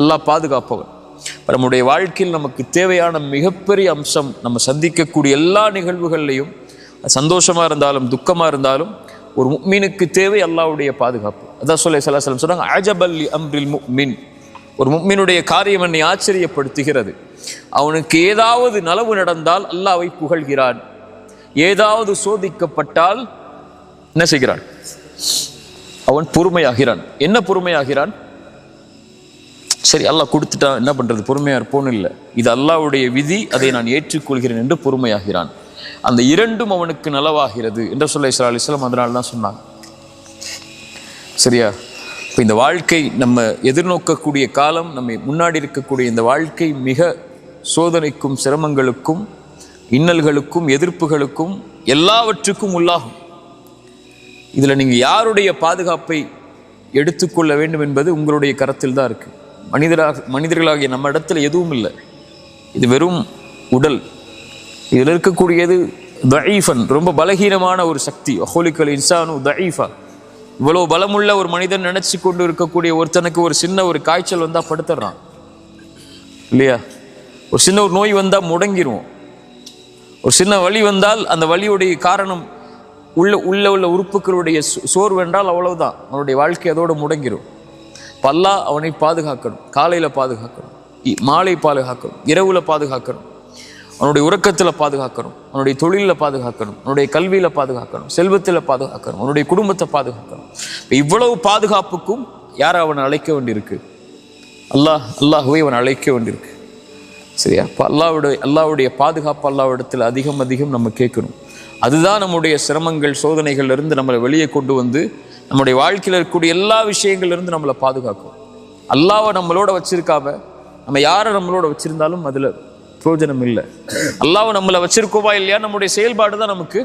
அல்லாஹ் பாதுகாப்பவன் நம்முடைய வாழ்க்கையில் நமக்கு தேவையான மிகப்பெரிய அம்சம் நம்ம சந்திக்கக்கூடிய எல்லா நிகழ்வுகள்லையும் சந்தோஷமாக சந்தோஷமா இருந்தாலும் துக்கமாக இருந்தாலும் ஒரு முக்மீனுக்கு தேவை அல்லாவுடைய பாதுகாப்பு. அதான் சொல்ல சலாசலம் சொன்னாங்க அஜபல்லி அம்ரில் முக்மின். ஒரு முக்மீனுடைய காரியம் என்னை ஆச்சரியப்படுத்துகிறது. அவனுக்கு ஏதாவது நலவு நடந்தால் அல்லாவை புகழ்கிறான். ஏதாவது சோதிக்கப்பட்டால் என்ன செய்கிறான்? அவன் பொறுமையாகிறான். என்ன பொறுமையாகிறான்? சரி அல்லாஹ் கொடுத்துட்டா என்ன பண்ணுறது பொறுமையாக இருப்போன்னு இல்லை. இது அல்லாவுடைய விதி அதை நான் ஏற்றுக்கொள்கிறேன் என்று பொறுமையாகிறான். அந்த இரண்டும் அவனுக்கு நலவாகிறது என்று சொல்ல இஸ்ரா அலிஸ்லாம் அதனால தான் சொன்னாங்க. சரியா? இப்போ இந்த வாழ்க்கை நம்ம எதிர்நோக்கக்கூடிய காலம் நம்மை முன்னாடி இருக்கக்கூடிய இந்த வாழ்க்கை மிக சோதனைக்கும் சிரமங்களுக்கும் இன்னல்களுக்கும் எதிர்ப்புகளுக்கும் எல்லாவற்றுக்கும் உள்ளாகும். இதில் நீங்கள் யாருடைய பாதுகாப்பை எடுத்துக்கொள்ள வேண்டும் என்பது உங்களுடைய கரத்தில் தான் இருக்குது மனிதராக மனிதர்களாகிய நம்ம இடத்துல எதுவும் இல்லை. இது வெறும் உடல். இதில் இருக்கக்கூடியது தயீஃபன் ரொம்ப பலகீனமான ஒரு சக்தி. அஹோலிக்கல் இன்சானு தயீஃபா. இவ்வளோ பலமுள்ள ஒரு மனிதன் நினச்சி கொண்டு இருக்கக்கூடிய ஒருத்தனுக்கு ஒரு சின்ன ஒரு காய்ச்சல் வந்தால் படுத்துடுறான் இல்லையா? ஒரு சின்ன ஒரு நோய் வந்தால் முடங்கிரும். ஒரு சின்ன வலி வந்தால் அந்த வலியுடைய காரணம் உள்ள உள்ள உள்ள உறுப்புகளுடைய சோ- சோர்வு என்றால் அவ்வளவுதான். அவனுடைய வாழ்க்கை அதோட முடங்கிரும். பல்லா அவனை பாதுகாக்கணும். காலையில் பாதுகாக்கணும். இ- மாலை பாதுகாக்கணும். இரவில் பாதுகாக்கணும். அவனுடைய உறக்கத்தில் பாதுகாக்கணும். அவனுடைய தொழிலில் பாதுகாக்கணும். அவனுடைய கல்வியில் பாதுகாக்கணும். செல்வத்தில் பாதுகாக்கணும். அவனுடைய குடும்பத்தை பாதுகாக்கணும். இவ்வளவு பாதுகாப்புக்கும் யாரை அவனை அழைக்க வேண்டியிருக்கு? அல்லாஹ் அல்லாஹுவை அவன் அழைக்க வேண்டியிருக்கு. சரியா? இப்போ அல்லாவுடைய அல்லாவுடைய பாதுகாப்பு அல்லாவிடத்தில் அதிகம் அதிகம் நம்ம கேட்கணும். அதுதான் நம்முடைய சிரமங்கள் சோதனைகள்லேருந்து நம்மளை வெளியே கொண்டு வந்து நம்முடைய வாழ்க்கையில் இருக்கக்கூடிய எல்லா விஷயங்கள்லேருந்து நம்மளை பாதுகாக்கும். அல்லாவை நம்மளோட வச்சிருக்காம நம்ம யாரை நம்மளோட வச்சிருந்தாலும் அதில் பிரயோஜனம் இல்லை. அல்லாவை நம்மளை வச்சிருக்கோமா இல்லையா? நம்முடைய செயல்பாடு தான் நமக்கு